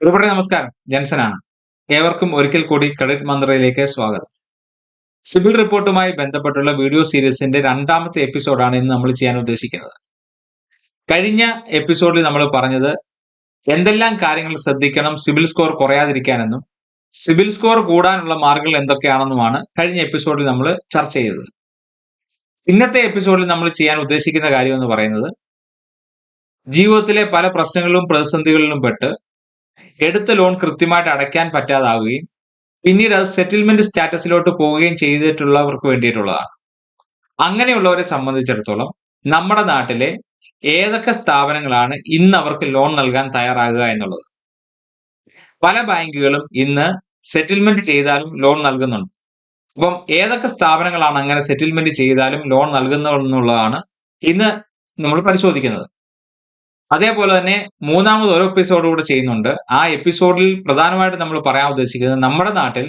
പ്രിയപ്പെട്ട നമസ്കാരം. ജൻസനാണ്. ഏവർക്കും ഒരിക്കൽ കൂടി ക്രെഡിറ്റ് മന്ത്രയിലേക്ക് സ്വാഗതം. സിവിൽ റിപ്പോർട്ടുമായി ബന്ധപ്പെട്ടുള്ള വീഡിയോ സീരീസിന്റെ രണ്ടാമത്തെ എപ്പിസോഡാണ് ഇന്ന് നമ്മൾ ചെയ്യാൻ ഉദ്ദേശിക്കുന്നത്. കഴിഞ്ഞ എപ്പിസോഡിൽ നമ്മൾ പറഞ്ഞത് എന്തെല്ലാം കാര്യങ്ങൾ ശ്രദ്ധിക്കണം സിവിൽ സ്കോർ കുറയാതിരിക്കാനെന്നും സിവിൽ സ്കോർ കൂടാനുള്ള മാർഗങ്ങൾ എന്തൊക്കെയാണെന്നുമാണ് കഴിഞ്ഞ എപ്പിസോഡിൽ നമ്മൾ ചർച്ച ചെയ്തത്. ഇന്നത്തെ എപ്പിസോഡിൽ നമ്മൾ ചെയ്യാൻ ഉദ്ദേശിക്കുന്ന കാര്യം എന്ന് പറയുന്നത് ജീവിതത്തിലെ പല പ്രശ്നങ്ങളിലും പ്രതിസന്ധികളിലും പെട്ട് എടുത്ത ലോൺ കൃത്യമായിട്ട് അടയ്ക്കാൻ പറ്റാതാവുകയും പിന്നീട് അത് സെറ്റിൽമെന്റ് സ്റ്റാറ്റസിലോട്ട് പോവുകയും ചെയ്തിട്ടുള്ളവർക്ക് വേണ്ടിയിട്ടുള്ളതാണ്. അങ്ങനെയുള്ളവരെ സംബന്ധിച്ചിടത്തോളം നമ്മുടെ നാട്ടിലെ ഏതൊക്കെ സ്ഥാപനങ്ങളാണ് ഇന്ന് അവർക്ക് ലോൺ നൽകാൻ തയ്യാറാകുക എന്നുള്ളത്? പല ബാങ്കുകളും ഇന്ന് സെറ്റിൽമെന്റ് ചെയ്താലും ലോൺ നൽകുന്നുണ്ട്. അപ്പം ഏതൊക്കെ സ്ഥാപനങ്ങളാണ് അങ്ങനെ സെറ്റിൽമെന്റ് ചെയ്താലും ലോൺ നൽകുന്നതെന്നുള്ളതാണ് ഇന്ന് നമ്മൾ പരിശോധിക്കുന്നത്. അതേപോലെ തന്നെ മൂന്നാമത് ഓരോ എപ്പിസോഡ് കൂടെ ചെയ്യുന്നുണ്ട്. ആ എപ്പിസോഡിൽ പ്രധാനമായിട്ട് നമ്മൾ പറയാൻ ഉദ്ദേശിക്കുന്നത് നമ്മുടെ നാട്ടിൽ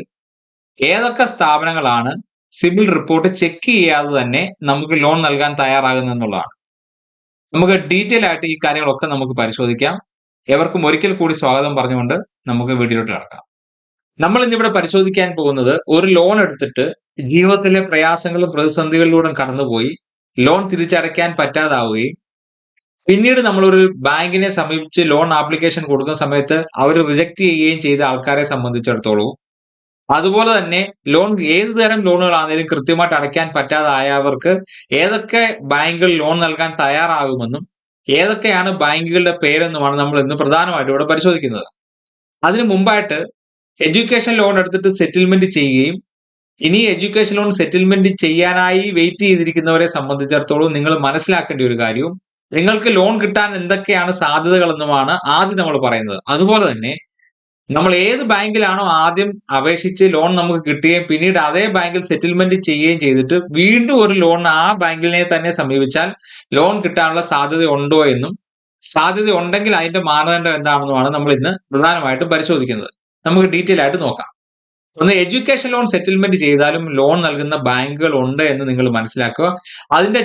ഏതൊക്കെ സ്ഥാപനങ്ങളാണ് സിബിൽ റിപ്പോർട്ട് ചെക്ക് ചെയ്യാതെ തന്നെ നമുക്ക് ലോൺ നൽകാൻ തയ്യാറാകുന്നതെന്നുള്ളതാണ് നമുക്ക് ഡീറ്റെയിൽ ആയിട്ട് ഈ കാര്യങ്ങളൊക്കെ നമുക്ക് പരിശോധിക്കാം. എവർക്കും ഒരിക്കൽ കൂടി സ്വാഗതം പറഞ്ഞുകൊണ്ട് നമുക്ക് വീഡിയോയിലോട്ട് കിടക്കാം. നമ്മൾ ഇന്നിവിടെ പരിശോധിക്കാൻ പോകുന്നത് ഒരു ലോൺ എടുത്തിട്ട് ജീവിതത്തിലെ പ്രയാസങ്ങളും പ്രതിസന്ധികളിലൂടെ കടന്നുപോയി ലോൺ തിരിച്ചടയ്ക്കാൻ പറ്റാതാവുകയും പിന്നീട് നമ്മളൊരു ബാങ്കിനെ സമീപിച്ച് ലോൺ ആപ്ലിക്കേഷൻ കൊടുക്കുന്ന സമയത്ത് അവർ റിജക്ട് ചെയ്യുകയും ചെയ്ത ആൾക്കാരെ സംബന്ധിച്ചിടത്തോളം അതുപോലെ തന്നെ ലോൺ ഏത് തരം ലോണുകളാണെങ്കിലും കൃത്യമായിട്ട് അടയ്ക്കാൻ പറ്റാതായവർക്ക് ഏതൊക്കെ ബാങ്കുകൾ ലോൺ നൽകാൻ തയ്യാറാകുമെന്നും ഏതൊക്കെയാണ് ബാങ്കുകളുടെ പേരെന്നുമാണ് നമ്മൾ ഇന്ന് പ്രധാനമായിട്ടും ഇവിടെ പരിശോധിക്കുന്നത്. അതിനു മുമ്പായിട്ട് എഡ്യൂക്കേഷൻ ലോൺ എടുത്തിട്ട് സെറ്റിൽമെന്റ് ചെയ്യുകയും ഇനി എഡ്യൂക്കേഷൻ ലോൺ സെറ്റിൽമെന്റ് ചെയ്യാനായി വെയിറ്റ് ചെയ്തിരിക്കുന്നവരെ സംബന്ധിച്ചിടത്തോളം നിങ്ങൾ മനസ്സിലാക്കേണ്ട ഒരു കാര്യവും നിങ്ങൾക്ക് ലോൺ കിട്ടാൻ എന്തൊക്കെയാണ് സാധ്യതകളെന്നുമാണ് ആദ്യം നമ്മൾ പറയുന്നത്. അതുപോലെ തന്നെ നമ്മൾ ഏത് ബാങ്കിലാണോ ആദ്യം അപേക്ഷിച്ച് ലോൺ നമുക്ക് കിട്ടുകയും പിന്നീട് അതേ ബാങ്കിൽ സെറ്റിൽമെന്റ് ചെയ്യുകയും ചെയ്തിട്ട് വീണ്ടും ഒരു ലോൺ ആ ബാങ്കിനെ തന്നെ സമീപിച്ചാൽ ലോൺ കിട്ടാനുള്ള സാധ്യത ഉണ്ടോ എന്നും സാധ്യത ഉണ്ടെങ്കിൽ അതിന്റെ മാനദണ്ഡം എന്താണെന്നുമാണ് നമ്മൾ ഇന്ന് പ്രധാനമായിട്ടും പരിശോധിക്കുന്നത്. നമുക്ക് ഡീറ്റെയിൽ ആയിട്ട് നോക്കാം. ഒന്ന് എഡ്യൂക്കേഷൻ ലോൺ സെറ്റിൽമെന്റ് ചെയ്താലും ലോൺ നൽകുന്ന ബാങ്കുകൾ ഉണ്ട് എന്ന് നിങ്ങൾ മനസ്സിലാക്കുക. അതിന്റെ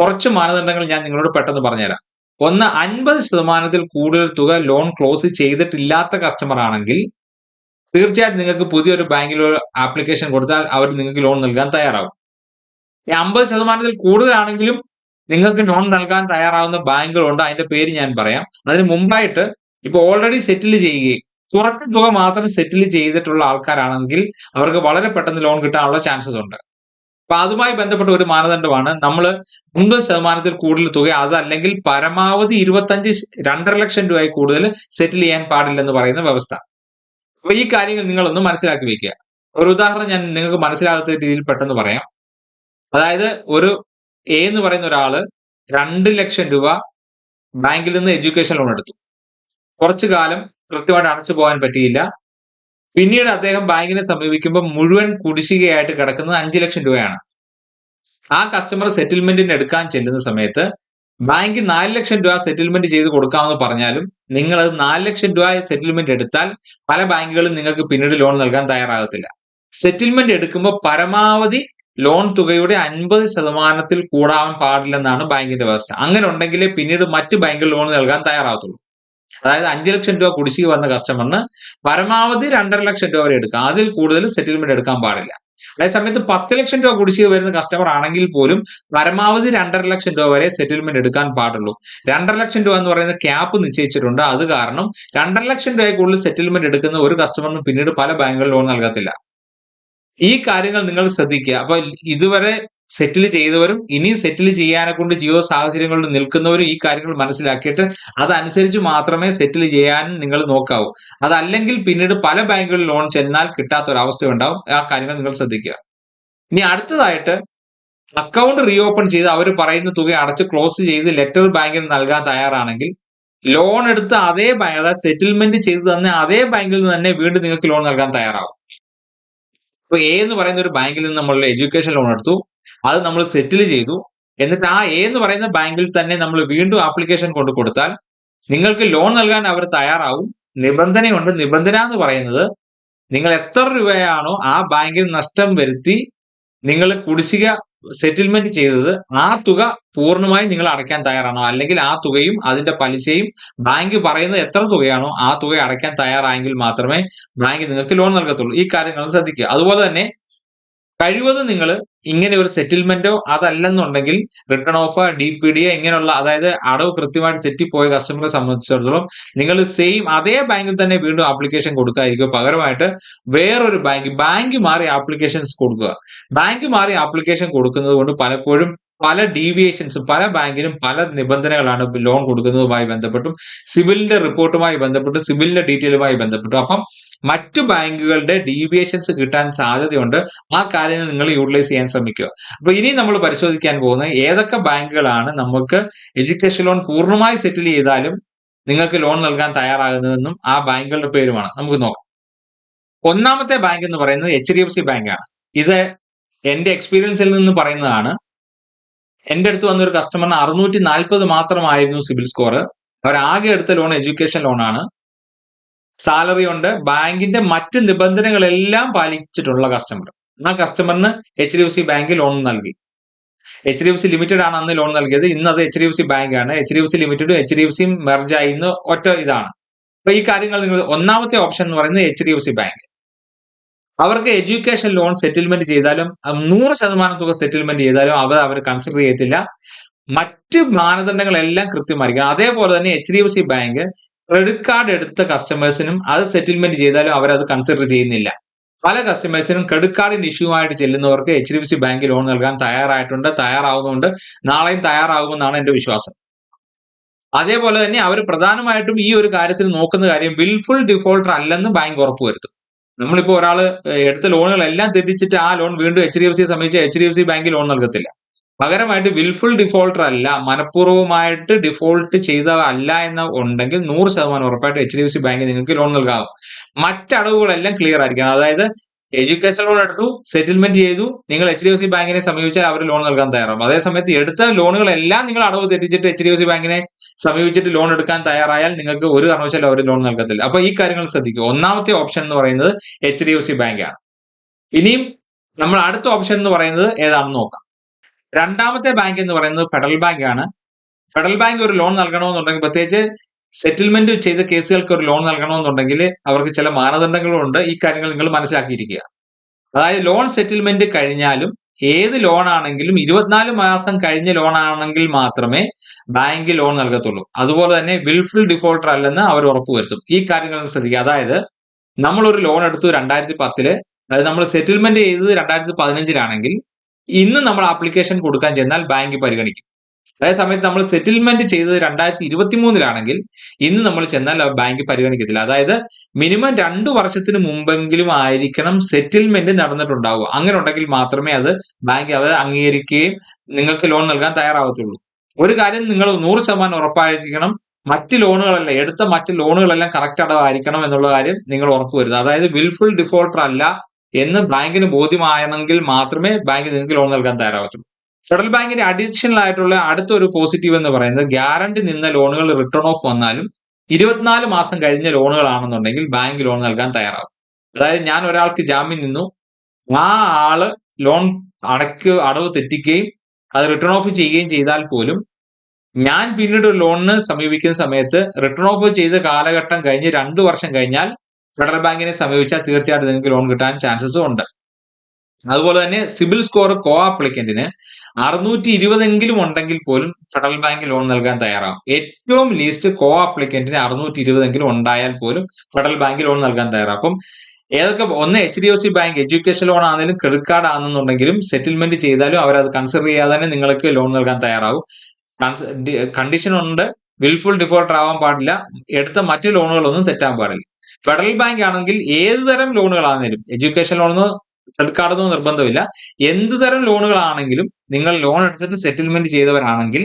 കുറച്ച് മാനദണ്ഡങ്ങൾ ഞാൻ നിങ്ങളോട് പെട്ടെന്ന് പറഞ്ഞുതരാം. ഒന്ന് അൻപത് ശതമാനത്തിൽ കൂടുതൽ തുക ലോൺ ക്ലോസ് ചെയ്തിട്ടില്ലാത്ത കസ്റ്റമർ ആണെങ്കിൽ തീർച്ചയായിട്ടും നിങ്ങൾക്ക് പുതിയൊരു ബാങ്കിൽ ആപ്ലിക്കേഷൻ കൊടുത്താൽ അവർ നിങ്ങൾക്ക് ലോൺ നൽകാൻ തയ്യാറാകും ഈ അമ്പത് ശതമാനത്തിൽ കൂടുതലാണെങ്കിലും നിങ്ങൾക്ക് ലോൺ നൽകാൻ തയ്യാറാവുന്ന ബാങ്കുകളുണ്ട്. അതിന്റെ പേര് ഞാൻ പറയാം. അതിന് മുമ്പായിട്ട് ഇപ്പൊ ഓൾറെഡി സെറ്റിൽ ചെയ്യുകയും കുറച്ച് തുക മാത്രം സെറ്റിൽ ചെയ്തിട്ടുള്ള ആൾക്കാരാണെങ്കിൽ അവർക്ക് വളരെ പെട്ടെന്ന് ലോൺ കിട്ടാനുള്ള ചാൻസസ് ഉണ്ട്. അപ്പൊ അതുമായി ബന്ധപ്പെട്ട ഒരു മാനദണ്ഡമാണ് നമ്മൾ അൻപത് ശതമാനത്തിൽ കൂടുതൽ തുക അതല്ലെങ്കിൽ പരമാവധി ഇരുപത്തഞ്ച് രണ്ടര ലക്ഷം രൂപയായി കൂടുതൽ സെറ്റിൽ ചെയ്യാൻ പാടില്ലെന്ന് പറയുന്ന വ്യവസ്ഥ. അപ്പൊ ഈ കാര്യങ്ങൾ നിങ്ങളൊന്ന് മനസ്സിലാക്കി വെക്കുക. ഒരു ഉദാഹരണം ഞാൻ നിങ്ങൾക്ക് മനസ്സിലാകാത്ത രീതിയിൽ പെട്ടെന്ന് പറയാം. അതായത് ഒരു എ എന്ന് പറയുന്ന ഒരാൾ രണ്ട് ലക്ഷം രൂപ ബാങ്കിൽ നിന്ന് എഡ്യൂക്കേഷൻ ലോൺ എടുത്തു. കുറച്ചു കാലം കൃത്യമായിട്ട് അടച്ചു പോകാൻ പറ്റിയില്ല. പിന്നീട് അദ്ദേഹം ബാങ്കിനെ സമീപിക്കുമ്പോൾ മുഴുവൻ കുടിശ്ശികയായിട്ട് കിടക്കുന്നത് അഞ്ചു ലക്ഷം രൂപയാണ്. ആ കസ്റ്റമർ സെറ്റിൽമെന്റിന് എടുക്കാൻ ചെല്ലുന്ന സമയത്ത് ബാങ്ക് നാല് ലക്ഷം രൂപ സെറ്റിൽമെന്റ് ചെയ്ത് കൊടുക്കാമെന്ന് പറഞ്ഞാലും നിങ്ങൾ അത് നാല് ലക്ഷം രൂപ സെറ്റിൽമെന്റ് എടുത്താൽ പല ബാങ്കുകളും നിങ്ങൾക്ക് പിന്നീട് ലോൺ നൽകാൻ തയ്യാറാകത്തില്ല. സെറ്റിൽമെന്റ് എടുക്കുമ്പോൾ പരമാവധി ലോൺ തുകയുടെ അൻപത് ശതമാനത്തിൽ കൂടാൻ പാടില്ലെന്നാണ് ബാങ്കിന്റെ വ്യവസ്ഥ. അങ്ങനെ ഉണ്ടെങ്കിലേ പിന്നീട് മറ്റ് ബാങ്കിൽ ലോൺ നൽകാൻ തയ്യാറാകത്തുള്ളൂ. അതായത് അഞ്ച് ലക്ഷം രൂപ കുടിശ്ശിക വന്ന കസ്റ്റമറിന് പരമാവധി രണ്ടര ലക്ഷം രൂപ വരെ എടുക്കാം. അതിൽ കൂടുതൽ സെറ്റിൽമെന്റ് എടുക്കാൻ പാടില്ല. അതേ സമയത്ത് പത്ത് ലക്ഷം രൂപ കുടിശ്ശിക വരുന്ന കസ്റ്റമർ ആണെങ്കിൽ പോലും പരമാവധി രണ്ടര ലക്ഷം രൂപ വരെ സെറ്റിൽമെന്റ് എടുക്കാൻ പാടുള്ളൂ. രണ്ടര ലക്ഷം രൂപ എന്ന് പറയുന്ന ക്യാപ്പ് നിശ്ചയിച്ചിട്ടുണ്ട്. അത് കാരണം രണ്ടര ലക്ഷം രൂപയെ കൂടുതൽ സെറ്റിൽമെന്റ് എടുക്കുന്ന ഒരു കസ്റ്റമറിന് പിന്നീട് പല ബാങ്കുകൾ ലോൺ നൽകത്തില്ല. ഈ കാര്യങ്ങൾ നിങ്ങൾ ശ്രദ്ധിക്കുക. അപ്പൊ ഇതുവരെ സെറ്റിൽ ചെയ്തവരും ഇനി സെറ്റിൽ ചെയ്യാനെ കൊണ്ട് ജീവിത സാഹചര്യങ്ങളിൽ നിൽക്കുന്നവരും ഈ കാര്യങ്ങൾ മനസ്സിലാക്കിയിട്ട് അതനുസരിച്ച് മാത്രമേ സെറ്റിൽ ചെയ്യാൻ നിങ്ങൾ നോക്കാവൂ. അതല്ലെങ്കിൽ പിന്നീട് പല ബാങ്കുകളിൽ ലോൺ ചെന്നാൽ കിട്ടാത്ത ഒരു അവസ്ഥ ഉണ്ടാവും ആ കാര്യങ്ങൾ നിങ്ങൾ ശ്രദ്ധിക്കുക. ഇനി അടുത്തതായിട്ട് അക്കൗണ്ട് റീഓപ്പൺ ചെയ്ത് അവർ പറയുന്ന തുക അടച്ച് ക്ലോസ് ചെയ്ത് ലെറ്റർ ബാങ്കിൽ നൽകാൻ തയ്യാറാണെങ്കിൽ ലോൺ എടുത്ത് അതേ ബാങ്ക് അതായത് സെറ്റിൽമെന്റ് ചെയ്ത് തന്നെ അതേ ബാങ്കിൽ നിന്ന് തന്നെ വീണ്ടും നിങ്ങൾക്ക് ലോൺ നൽകാൻ തയ്യാറാവും. ഇപ്പൊ എ എന്ന് പറയുന്ന ഒരു ബാങ്കിൽ നിന്ന് നമ്മൾ എഡ്യൂക്കേഷൻ ലോൺ എടുത്തു. അത് നമ്മൾ സെറ്റിൽ ചെയ്തു. എന്നിട്ട് ആ എ എന്ന് പറയുന്ന ബാങ്കിൽ തന്നെ നമ്മൾ വീണ്ടും ആപ്ലിക്കേഷൻ കൊണ്ട് കൊടുത്താൽ നിങ്ങൾക്ക് ലോൺ നൽകാൻ അവർ തയ്യാറാവും. നിബന്ധനയുണ്ട് നിബന്ധന എന്ന് പറയുന്നത് നിങ്ങൾ എത്ര രൂപയാണോ ആ ബാങ്കിൽ നഷ്ടം വരുത്തി നിങ്ങൾ കുടിശ്ശിക സെറ്റിൽമെന്റ് ചെയ്തത് ആ തുക പൂർണമായും നിങ്ങൾ അടയ്ക്കാൻ തയ്യാറാണോ? അല്ലെങ്കിൽ ആ തുകയും അതിന്റെ പലിശയും ബാങ്ക് പറയുന്നത് എത്ര തുകയാണോ ആ തുക അടയ്ക്കാൻ തയ്യാറായെങ്കിൽ മാത്രമേ ബാങ്ക് നിങ്ങൾക്ക് ലോൺ നൽകത്തുള്ളൂ. ഈ കാര്യങ്ങൾ ശ്രദ്ധിക്കുക. അതുപോലെ തന്നെ കഴിവതും നിങ്ങൾ ഇങ്ങനെ ഒരു സെറ്റിൽമെന്റോ അതല്ലെന്നുണ്ടെങ്കിൽ return of D P D ഇങ്ങനെയുള്ള അതായത് അടവ് കൃത്യമായിട്ട് തെറ്റിപ്പോയ കസ്റ്റമറെ സംബന്ധിച്ചിടത്തോളം നിങ്ങൾ സെയിം അതേ ബാങ്കിൽ തന്നെ വീണ്ടും ആപ്ലിക്കേഷൻ കൊടുക്കാതിരിക്കും പകരമായിട്ട് വേറൊരു ബാങ്ക് ബാങ്ക് മാറി ആപ്ലിക്കേഷൻസ് കൊടുക്കുക. ബാങ്ക് മാറി ആപ്ലിക്കേഷൻ കൊടുക്കുന്നത് കൊണ്ട് പലപ്പോഴും പല ഡീവിയേഷൻസും പല ബാങ്കിനും പല നിബന്ധനകളാണ് ലോൺ കൊടുക്കുന്നതുമായി ബന്ധപ്പെട്ടും സിവിലിന്റെ റിപ്പോർട്ടുമായി ബന്ധപ്പെട്ടും സിവിലിന്റെ ഡീറ്റെയിലുമായി ബന്ധപ്പെട്ടും. അപ്പം മറ്റു ബാങ്കുകളുടെ ഡീവിയേഷൻസ് കിട്ടാൻ സാധ്യതയുണ്ട്. ആ കാര്യങ്ങൾ നിങ്ങൾ യൂട്ടിലൈസ് ചെയ്യാൻ ശ്രമിക്കുക. അപ്പൊ ഇനി നമ്മൾ പരിശോധിക്കാൻ പോകുന്നത് ഏതൊക്കെ ബാങ്കുകളാണ് നമുക്ക് എഡ്യൂക്കേഷൻ ലോൺ പൂർണമായി സെറ്റിൽ ചെയ്താലും നിങ്ങൾക്ക് ലോൺ നൽകാൻ തയ്യാറാകുന്നതെന്നും ആ ബാങ്കുകളുടെ പേരുമാണ്. നമുക്ക് നോക്കാം. ഒന്നാമത്തെ ബാങ്ക് എന്ന് പറയുന്നത് എച്ച് ഡി എഫ് സി ബാങ്കാണ് ഇത് എന്റെ എക്സ്പീരിയൻസിൽ നിന്ന് പറയുന്നതാണ്. എന്റെ അടുത്ത് വന്ന ഒരു കസ്റ്റമറിന് അറുന്നൂറ്റി നാൽപ്പത് മാത്രമായിരുന്നു സിബിൽ സ്കോർ അവർ ആകെ എടുത്ത ലോൺ എഡ്യൂക്കേഷൻ ലോണാണ് സാലറി ഉണ്ട്. ബാങ്കിന്റെ മറ്റ് നിബന്ധനകളെല്ലാം പാലിച്ചിട്ടുള്ള കസ്റ്റമർ ആ കസ്റ്റമറിന് H D F C bank loan നൽകി. H D F C limited ആണ് അന്ന് ലോൺ നൽകിയത്. ഇന്ന് അത് H D F C bank ആണ്. എച്ച് ഡി എഫ് സി ലിമിറ്റഡും എച്ച് ഡി എഫ് സിയും മെർജ് ആയി ഇന്ന് ഒറ്റ ഇതാണ്. അപ്പൊ ഈ കാര്യങ്ങൾ നിങ്ങൾ ഒന്നാമത്തെ ഓപ്ഷൻ എന്ന് പറയുന്നത് H D F C bank അവർക്ക് എഡ്യൂക്കേഷൻ ലോൺ സെറ്റിൽമെന്റ് ചെയ്താലും നൂറ് ശതമാനം തുക സെറ്റിൽമെന്റ് ചെയ്താലും അവർ അവർ കൺസിഡർ ചെയ്യത്തില്ല. മറ്റ് മാനദണ്ഡങ്ങളെല്ലാം കൃത്യമായിരിക്കണം. അതേപോലെ തന്നെ H D F C bank credit card എടുത്ത കസ്റ്റമേഴ്സിനും അത് സെറ്റിൽമെന്റ് ചെയ്താലും അവർ അത് കൺസിഡർ ചെയ്യുന്നില്ല. പല കസ്റ്റമേഴ്സിനും ക്രെഡിറ്റ് കാർഡിന്റെ ഇഷ്യൂ ആയിട്ട് ചെല്ലുന്നവർക്ക് H D F C bank loan നൽകാൻ തയ്യാറായിട്ടുണ്ട്. തയ്യാറാവുന്നുണ്ട്. നാളെയും തയ്യാറാകുമെന്നാണ് എന്റെ വിശ്വാസം. അതേപോലെ തന്നെ അവർ പ്രധാനമായിട്ടും ഈ ഒരു കാര്യത്തിൽ നോക്കുന്ന കാര്യം വിൽഫുൾ ഡിഫോൾട്ടർ അല്ലെന്ന് ബാങ്ക് ഉറപ്പുവരുത്തും. നമ്മളിപ്പോൾ ഒരാൾ എടുത്ത ലോണുകളെല്ലാം തിരിച്ചിട്ട് ആ ലോൺ വീണ്ടും എച്ച് ഡി എഫ് സിയെ സംബന്ധിച്ച് H D F C bank loan നൽകത്തില്ല. പകരമായിട്ട് വിൽഫുൾ ഡിഫോൾട്ടർ അല്ല മനഃപൂർവമായിട്ട് ഡിഫോൾട്ട് ചെയ്തതല്ല എന്ന് ഉണ്ടെങ്കിൽ നൂറ് ശതമാനം ഉറപ്പായിട്ട് H D F C bank നിങ്ങൾക്ക് ലോൺ നൽകാവും മറ്റടവുകളെല്ലാം ക്ലിയർ ആയിരിക്കണം. അതായത് എഡ്യൂക്കേഷൻ ലോൺ എടുത്തു സെറ്റിൽമെന്റ് ചെയ്തു നിങ്ങൾ എച്ച് ഡി എഫ് സി ബാങ്കിനെ സമീപിച്ചാൽ അവർ ലോൺ നൽകാൻ തയ്യാറാവും. അതേസമയത്ത് എടുത്ത ലോണുകളെല്ലാം നിങ്ങൾ അടവ് തെറ്റിച്ചിട്ട് എച്ച് ഡി എഫ് സി ബാങ്കിനെ സമീപിച്ചിട്ട് ലോൺ എടുക്കാൻ തയ്യാറായാൽ നിങ്ങൾക്ക് ഒരു കാരണവശാലും അവർ ലോൺ നൽകത്തില്ല. അപ്പൊ ഈ കാര്യങ്ങൾ ശ്രദ്ധിക്കുക. ഒന്നാമത്തെ ഓപ്ഷൻ എന്ന് പറയുന്നത് എച്ച് ഡി എഫ് സി ബാങ്കാണ് ഇനിയും നമ്മൾ അടുത്ത ഓപ്ഷൻ എന്ന് പറയുന്നത് ഏതാണെന്ന് നോക്കാം. രണ്ടാമത്തെ ബാങ്ക് എന്ന് പറയുന്നത് ഫെഡറൽ ബാങ്ക് ആണ്. ഫെഡറൽ ബാങ്ക് ഒരു ലോൺ നൽകണമെന്നുണ്ടെങ്കിൽ പ്രത്യേകിച്ച് സെറ്റിൽമെന്റ് ചെയ്ത കേസുകൾക്ക് ഒരു ലോൺ നൽകണമെന്നുണ്ടെങ്കിൽ അവർക്ക് ചില മാനദണ്ഡങ്ങളുണ്ട് ഈ കാര്യങ്ങൾ നിങ്ങൾ മനസ്സിലാക്കിയിരിക്കുക. അതായത് ലോൺ സെറ്റിൽമെന്റ് കഴിഞ്ഞാലും ഏത് ലോൺ ആണെങ്കിലും ഇരുപത്തിനാല് മാസം കഴിഞ്ഞ ലോൺ ആണെങ്കിൽ മാത്രമേ ബാങ്ക് ലോൺ നൽകത്തുള്ളൂ. അതുപോലെ തന്നെ വിൽഫുൾ ഡിഫോൾട്ടർ അല്ലെന്ന് അവർ ഉറപ്പുവരുത്തും. ഈ കാര്യങ്ങൾ ശ്രദ്ധിക്കുക. അതായത് നമ്മൾ ഒരു ലോൺ എടുത്തു രണ്ടായിരത്തി പത്തിൽ. അതായത് നമ്മൾ സെറ്റിൽമെന്റ് ചെയ്തത് രണ്ടായിരത്തി പതിനഞ്ചിലാണെങ്കിൽ ഇന്ന് നമ്മൾ ആപ്ലിക്കേഷൻ കൊടുക്കാൻ ചെന്നാൽ ബാങ്ക് പരിഗണിക്കും. അതേ സമയത്ത് നമ്മൾ സെറ്റിൽമെന്റ് ചെയ്തത് രണ്ടായിരത്തി ഇരുപത്തി മൂന്നിലാണെങ്കിൽ ഇന്ന് നമ്മൾ ചെന്നാൽ ബാങ്ക് പരിഗണിക്കത്തില്ല. അതായത് മിനിമം രണ്ടു വർഷത്തിന് മുമ്പെങ്കിലും ആയിരിക്കണം സെറ്റിൽമെന്റ് നടന്നിട്ടുണ്ടാവുക. അങ്ങനെ ഉണ്ടെങ്കിൽ മാത്രമേ അത് ബാങ്ക് അത് അംഗീകരിക്കുകയും നിങ്ങൾക്ക് ലോൺ നൽകാൻ തയ്യാറാവത്തുള്ളൂ. ഒരു കാര്യം നിങ്ങൾ നൂറ് ശതമാനം ഉറപ്പായിരിക്കണം. മറ്റ് ലോണുകളല്ല എടുത്ത മറ്റ് ലോണുകളെല്ലാം കറക്റ്റ് അടവായിരിക്കണം എന്നുള്ള കാര്യം നിങ്ങൾ ഉറപ്പുവരുത്തുക അതായത് വിൽഫുൾ ഡിഫോൾട്ടർ അല്ല എന്ന് ബാങ്കിന് ബോധ്യമായണമെങ്കിൽ മാത്രമേ ബാങ്ക് നിങ്ങൾക്ക് ലോൺ നൽകാൻ തയ്യാറാവത്തുള്ളൂ. ഫെഡറൽ ബാങ്കിന്റെ അഡീഷണൽ ആയിട്ടുള്ള അടുത്തൊരു പോസിറ്റീവ് എന്ന് പറയുന്നത് ഗ്യാരണ്ടി നിന്ന ലോണുകൾ റിട്ടേൺ ഓഫ് വന്നാലും ഇരുപത്തിനാല് മാസം കഴിഞ്ഞ ലോണുകളാണെന്നുണ്ടെങ്കിൽ ബാങ്ക് ലോൺ നൽകാൻ തയ്യാറാവും. അതായത് ഞാൻ ഒരാൾക്ക് ജാമ്യം നിന്നു. ആ ആൾ ലോൺ അടക്ക് അടവ് തെറ്റിക്കുകയും അത് റിട്ടേൺ ഓഫ് ചെയ്യുകയും ചെയ്താൽ പോലും ഞാൻ പിന്നീട് ഒരു ലോണിന് സമീപിക്കുന്ന സമയത്ത് റിട്ടേൺ ഓഫ് ചെയ്ത കാലഘട്ടം കഴിഞ്ഞ് രണ്ടു വർഷം കഴിഞ്ഞാൽ ഫെഡറൽ ബാങ്കിനെ സമീപിച്ചാൽ തീർച്ചയായിട്ടും നിങ്ങൾക്ക് ലോൺ കിട്ടാൻ ചാൻസസ് ഉണ്ട്. അതുപോലെ തന്നെ സിബിൽ സ്കോർ കോ ആപ്ലിക്കന്റിന് അറുന്നൂറ്റി ഇരുപതെങ്കിലും ഉണ്ടെങ്കിൽ പോലും ഫെഡറൽ ബാങ്ക് ലോൺ നൽകാൻ തയ്യാറാവും. ഏറ്റവും ലീസ്റ്റ് കോ ആപ്ലിക്കന്റിന് അറുന്നൂറ്റി ഇരുപതെങ്കിലും ഉണ്ടായാൽ പോലും ഫെഡറൽ ബാങ്ക് ലോൺ നൽകാൻ തയ്യാറാവും. അപ്പം ഏതൊക്കെ ഒന്ന് H D F C bank education loan ആണെങ്കിലും ക്രെഡിറ്റ് കാർഡ് ആണെന്നുണ്ടെങ്കിലും സെറ്റിൽമെന്റ് ചെയ്താലും അവർ അത് കൺസിഡർ ചെയ്യാതെ തന്നെ നിങ്ങൾക്ക് ലോൺ നൽകാൻ തയ്യാറാവും. കണ്ടീഷൻ ഉണ്ട്. വിൽഫുൾ ഡിഫോൾട്ടർ ആവാൻ പാടില്ല. എടുത്ത മറ്റു ലോണുകളൊന്നും തെറ്റാൻ പാടില്ല. ഫെഡറൽ ബാങ്ക് ആണെങ്കിൽ ഏത് തരം ലോണുകളാണെങ്കിലും എഡ്യൂക്കേഷൻ ലോണെന്നോ ക്രെഡിറ്റ് കാർഡൊന്നും നിർബന്ധമില്ല. എന്ത് തരം ലോണുകളാണെങ്കിലും നിങ്ങൾ ലോൺ എടുത്തിട്ട് സെറ്റിൽമെന്റ് ചെയ്തവരാണെങ്കിൽ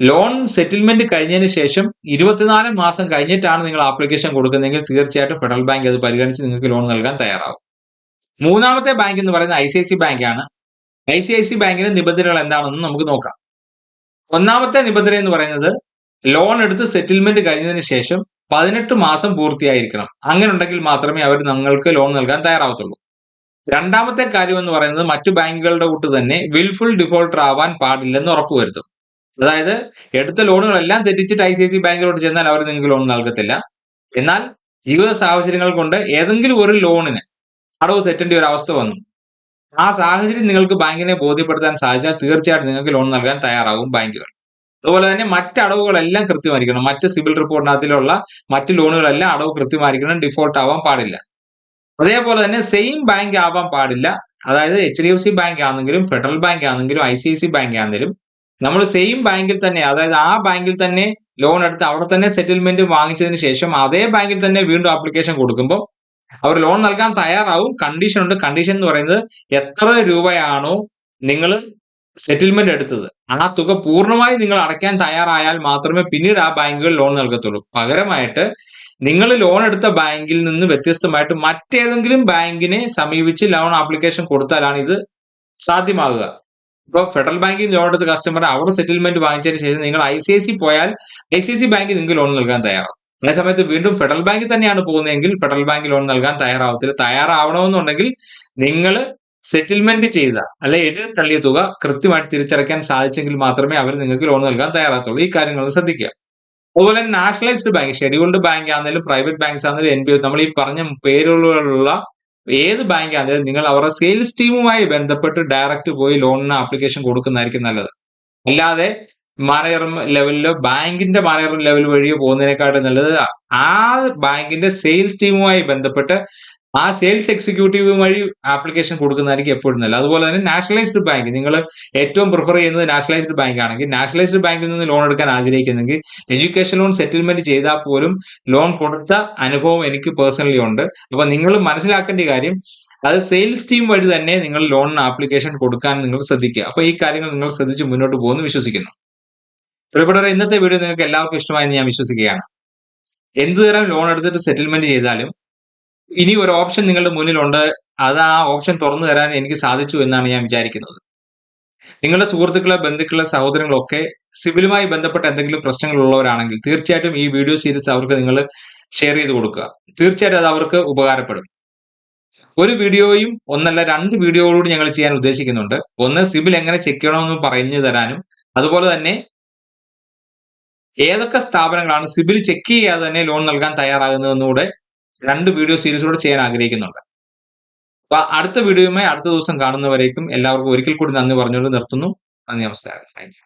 ലോൺ സെറ്റിൽമെന്റ് കഴിഞ്ഞതിന് ശേഷം ഇരുപത്തിനാല് മാസം കഴിഞ്ഞിട്ടാണ് നിങ്ങൾ ആപ്ലിക്കേഷൻ കൊടുക്കുന്നതെങ്കിൽ തീർച്ചയായിട്ടും ഫെഡറൽ ബാങ്ക് അത് പരിഗണിച്ച് നിങ്ങൾക്ക് ലോൺ നൽകാൻ തയ്യാറാവും. മൂന്നാമത്തെ ബാങ്ക് എന്ന് പറയുന്നത് I C I C bank ആണ്. ഐ സി ഐ സി ബാങ്കിന്റെ നിബന്ധനകൾ എന്താണെന്ന് നമുക്ക് നോക്കാം. ഒന്നാമത്തെ നിബന്ധന എന്ന് പറയുന്നത് ലോൺ എടുത്ത് സെറ്റിൽമെന്റ് കഴിഞ്ഞതിന് ശേഷം പതിനെട്ട് മാസം പൂർത്തിയായിരിക്കണം. അങ്ങനെ ഉണ്ടെങ്കിൽ മാത്രമേ അവർ നിങ്ങൾക്ക് ലോൺ നൽകാൻ തയ്യാറാവത്തുള്ളൂ. രണ്ടാമത്തെ കാര്യം എന്ന് പറയുന്നത് മറ്റു ബാങ്കുകളുടെ കൂട്ട് തന്നെ വിൽഫുൾ ഡിഫോൾട്ടർ ആവാൻ പാടില്ലെന്ന് ഉറപ്പുവരുത്തും. അതായത് എടുത്ത ലോണുകളെല്ലാം തെറ്റിച്ചിട്ട് ഐ സി ഐ സി ബാങ്കിലോട്ട് ചെന്നാൽ അവർ നിങ്ങൾക്ക് ലോൺ നൽകത്തില്ല. എന്നാൽ ജീവിത സാഹചര്യങ്ങൾ കൊണ്ട് ഏതെങ്കിലും ഒരു ലോണിന് അടവ് തെറ്റേണ്ട ഒരു അവസ്ഥ വന്നു. ആ സാഹചര്യം നിങ്ങൾക്ക് ബാങ്കിനെ ബോധ്യപ്പെടുത്താൻ സാധിച്ചാൽ തീർച്ചയായിട്ടും നിങ്ങൾക്ക് ലോൺ നൽകാൻ തയ്യാറാകും ബാങ്കുകൾ. അതുപോലെ തന്നെ മറ്റ് അടവുകളെല്ലാം കൃത്യമായിരിക്കണം. മറ്റ് സിവിൽ റിപ്പോർട്ടിനകത്തിലുള്ള മറ്റ് ലോണുകളെല്ലാം അടവ് കൃത്യമായിരിക്കണം. ഡിഫോൾട്ട് ആവാൻ പാടില്ല. അതേപോലെ തന്നെ സെയിം ബാങ്ക് ആവാൻ പാടില്ല. അതായത് H D F C bank ആണെങ്കിലും ഫെഡറൽ ബാങ്ക് ആണെങ്കിലും I C I C bank ആണെങ്കിലും നമ്മൾ സെയിം ബാങ്കിൽ തന്നെ അതായത് ആ ബാങ്കിൽ തന്നെ ലോൺ എടുത്ത് അവിടെ തന്നെ സെറ്റിൽമെന്റ് വാങ്ങിച്ചതിന് ശേഷം അതേ ബാങ്കിൽ തന്നെ വീണ്ടും ആപ്ലിക്കേഷൻ കൊടുക്കുമ്പോൾ അവർ ലോൺ നൽകാൻ തയ്യാറാവും. കണ്ടീഷൻ ഉണ്ട്. കണ്ടീഷൻ എന്ന് പറയുന്നത് എത്ര രൂപയാണോ നിങ്ങൾ സെറ്റിൽമെന്റ് എടുത്തത്. ആ തുക പൂർണമായി നിങ്ങൾ അടയ്ക്കാൻ തയ്യാറായാൽ മാത്രമേ പിന്നീട് ആ ബാങ്കുകൾ ലോൺ നൽകത്തുള്ളൂ. പകരമായിട്ട് നിങ്ങൾ ലോൺ എടുത്ത ബാങ്കിൽ നിന്ന് വ്യത്യസ്തമായിട്ട് മറ്റേതെങ്കിലും ബാങ്കിനെ സമീപിച്ച് ലോൺ ആപ്ലിക്കേഷൻ കൊടുത്താലാണ് ഇത് സാധ്യമാകുക. ഇപ്പോൾ ഫെഡറൽ ബാങ്കിൽ ലോൺ എടുത്ത കസ്റ്റമർ അവർ സെറ്റിൽമെന്റ് വാങ്ങിച്ചതിന് ശേഷം നിങ്ങൾ ഐ സി ഐ സി പോയാൽ ഐ സി ഐ സി ബാങ്കിൽ നിങ്ങൾക്ക് ലോൺ നൽകാൻ തയ്യാറാവും അതേ സമയത്ത് വീണ്ടും ഫെഡറൽ ബാങ്കിൽ തന്നെയാണ് പോകുന്നതെങ്കിൽ ഫെഡറൽ ബാങ്ക് ലോൺ നൽകാൻ തയ്യാറാവത്തില്ല. തയ്യാറാവണമെന്നുണ്ടെങ്കിൽ നിങ്ങൾ സെറ്റിൽമെന്റ് ചെയ്ത അല്ലെ എഴുതി തള്ളിയ തുക കൃത്യമായിട്ട് തിരിച്ചടയ്ക്കാൻ സാധിച്ചെങ്കിൽ മാത്രമേ അവർ നിങ്ങൾക്ക് ലോൺ നൽകാൻ തയ്യാറാത്തുള്ളൂ ഈ കാര്യങ്ങൾ ശ്രദ്ധിക്കുക. അതുപോലെ നാഷണലൈസ്ഡ് ബാങ്ക് ഷെഡ്യൂൾഡ് ബാങ്ക് ആണെങ്കിലും പ്രൈവറ്റ് ബാങ്ക്സ് ആണെങ്കിലും എൻ ബി നമ്മൾ ഈ പറഞ്ഞ പേരുകളുള്ള ഏത് ബാങ്ക് ആണെങ്കിലും നിങ്ങൾ അവരുടെ സെയിൽസ് ടീമുമായി ബന്ധപ്പെട്ട് ഡയറക്റ്റ് പോയി ലോണിന് ആപ്ലിക്കേഷൻ കൊടുക്കുന്നതായിരിക്കും നല്ലത്. അല്ലാതെ മാനേജർ ലെവലിലോ ബാങ്കിന്റെ മാനേജർ ലെവൽ വഴിയോ പോകുന്നതിനേക്കാട്ടും നല്ലത് ആ ബാങ്കിന്റെ സെയിൽസ് ടീമുമായി ബന്ധപ്പെട്ട് ആ സെയിൽസ് എക്സിക്യൂട്ടീവ് വഴി ആപ്ലിക്കേഷൻ കൊടുക്കുന്നതായിരിക്കും എപ്പോഴും നല്ലത്. അതുപോലെ തന്നെ നാഷണലൈസ്ഡ് ബാങ്ക് നിങ്ങൾ ഏറ്റവും പ്രിഫർ ചെയ്യുന്നത് നാഷണലൈസ്ഡ് ബാങ്ക് ആണെങ്കിൽ നാഷണലൈസ്ഡ് ബാങ്കിൽ നിന്ന് ലോൺ എടുക്കാൻ ആഗ്രഹിക്കുന്നെങ്കിൽ എഡ്യൂക്കേഷൻ ലോൺ സെറ്റിൽമെന്റ് ചെയ്താൽ പോലും ലോൺ കൊടുത്ത അനുഭവം എനിക്ക് പേഴ്സണലി ഉണ്ട്. അപ്പൊ നിങ്ങൾ മനസ്സിലാക്കേണ്ട കാര്യം അത് സെയിൽസ് ടീം വഴി തന്നെ നിങ്ങൾ ലോണിന് ആപ്ലിക്കേഷൻ കൊടുക്കാൻ നിങ്ങൾ ശ്രദ്ധിക്കുക. അപ്പൊ ഈ കാര്യങ്ങൾ നിങ്ങൾ ശ്രദ്ധിച്ച് മുന്നോട്ട് പോകുമെന്ന് വിശ്വസിക്കുന്നു. പ്രിയപ്പെട്ടവരെ ഇന്നത്തെ വീഡിയോ നിങ്ങൾക്ക് എല്ലാവർക്കും ഇഷ്ടമായെന്ന് ഞാൻ വിശ്വസിക്കുകയാണ്. എന്തുതരം ലോൺ എടുത്തിട്ട് സെറ്റിൽമെന്റ് ചെയ്താലും ഇനി ഒരു ഓപ്ഷൻ നിങ്ങളുടെ മുന്നിലുണ്ട്. അത് ആ ഓപ്ഷൻ തുറന്നു തരാൻ എനിക്ക് സാധിച്ചു എന്നാണ് ഞാൻ വിചാരിക്കുന്നത്. നിങ്ങളുടെ സുഹൃത്തുക്കളെ ബന്ധുക്കളെ സഹോദരങ്ങളൊക്കെ സിവിലുമായി ബന്ധപ്പെട്ട എന്തെങ്കിലും പ്രശ്നങ്ങൾ ഉള്ളവരാണെങ്കിൽ തീർച്ചയായിട്ടും ഈ വീഡിയോ സീരീസ് അവർക്ക് നിങ്ങൾ ഷെയർ ചെയ്ത് കൊടുക്കുക. തീർച്ചയായിട്ടും അത് അവർക്ക് ഉപകാരപ്പെടും. ഒരു വീഡിയോയും ഒന്നല്ല രണ്ട് വീഡിയോകളോട് ഞങ്ങൾ ചെയ്യാൻ ഉദ്ദേശിക്കുന്നുണ്ട്. ഒന്ന് സിബിൽ എങ്ങനെ ചെക്ക് ചെയ്യണമെന്ന് പറഞ്ഞു തരാനും അതുപോലെ തന്നെ ഏതൊക്കെ സ്ഥാപനങ്ങളാണ് സിബിൽ ചെക്ക് ചെയ്യാതെ തന്നെ ലോൺ നൽകാൻ തയ്യാറാകുന്നതെന്നൂടെ രണ്ട് വീഡിയോ സീരീസിലൂടെ ചെയ്യാൻ ആഗ്രഹിക്കുന്നുണ്ട്. അപ്പൊ അടുത്ത വീഡിയോയുമായി അടുത്ത ദിവസം കാണുന്നവരേക്കും എല്ലാവർക്കും ഒരിക്കൽ കൂടി നന്ദി പറഞ്ഞുകൊണ്ട് നിർത്തുന്നു. നന്ദി നമസ്കാരം. താങ്ക്